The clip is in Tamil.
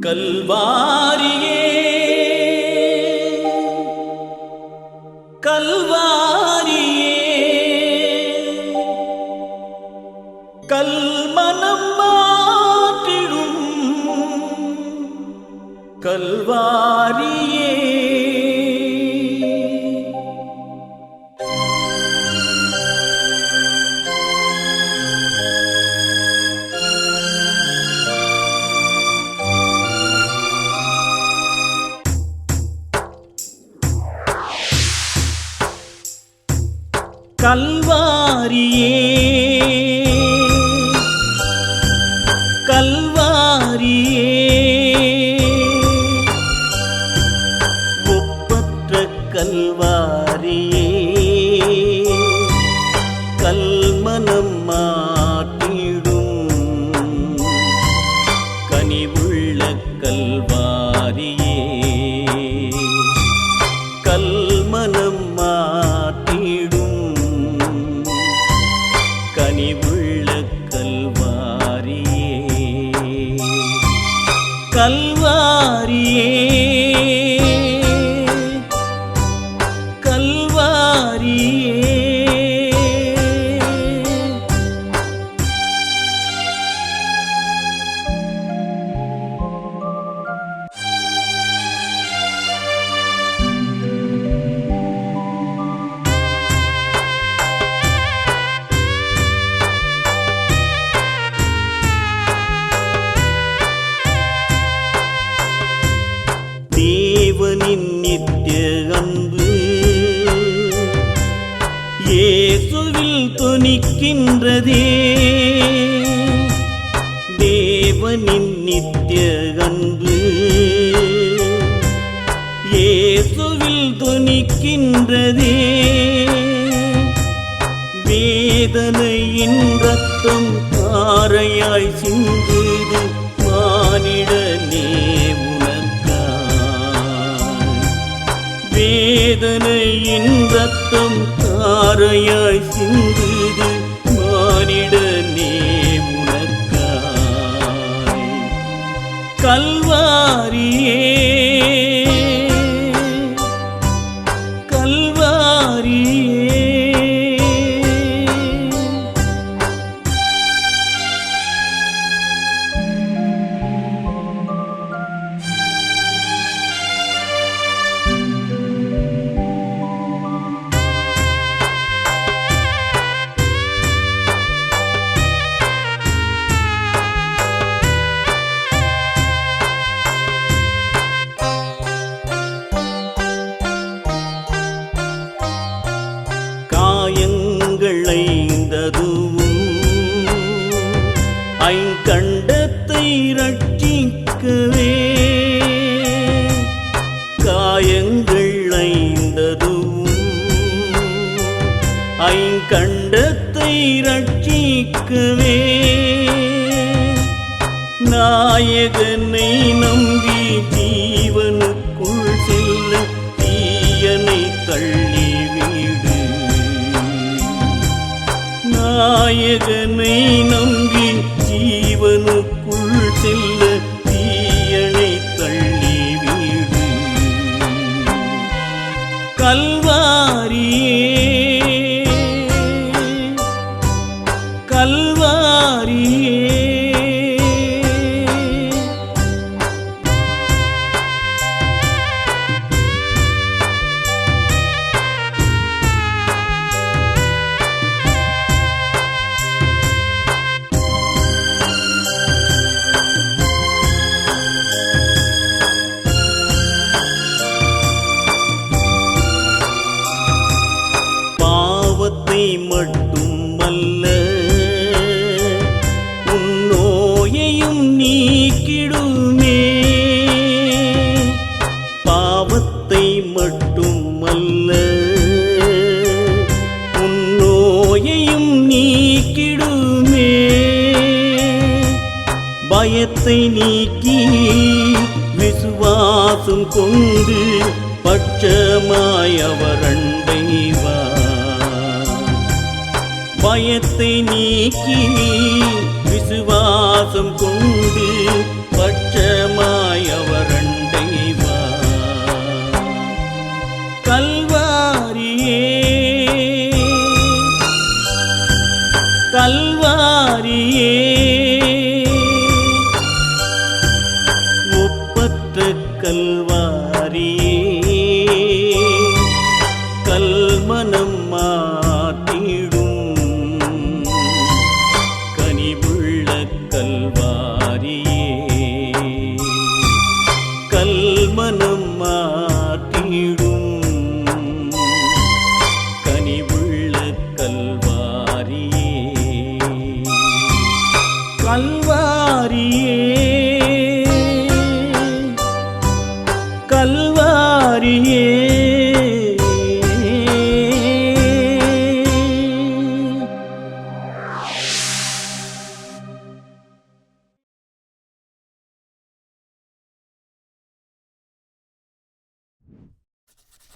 கல்வாரியே. கல்வாரியே. கல்மனம் மாற்றிடும். கல்வாரியே. கல்வாரியே. நிற்கின்றதே. தேவனின் நித்திய அன்பு இயேசுவில் துணிக்கின்றதே. வேதனையின் ரத்தம் தாரையாய் சிந்துது மானிடனே. வேதனை இன்பத்தம் தாரையாய் சிந்துது மானிடனே உனக்காய். கல்வாரியே ரட்சிக்கவே நாயகனை நம்பி தீவனுக்குள் செல்ல தீயனை தள்ளி வீடு. நாயகனை நம்பி ஜீவனுக்குள் செல்ல தீயனை தள்ளி வீடு. கல்வாரியே அல்ல. உன்னோயையும் நீக்கிடுமே. பாவத்தை மட்டும் அல்ல உன்னோயையும் நீக்கிடுமே. பயத்தை நீக்கி விசுவாசம் கொண்டு பட்சமாய் அவர் அண்டை வா பயத்தை நீக்கி விசுவாசம் கொண்டு பட்சமாயவரண்டைவா கல்வாரியே கல்வாரியே പണിയിടും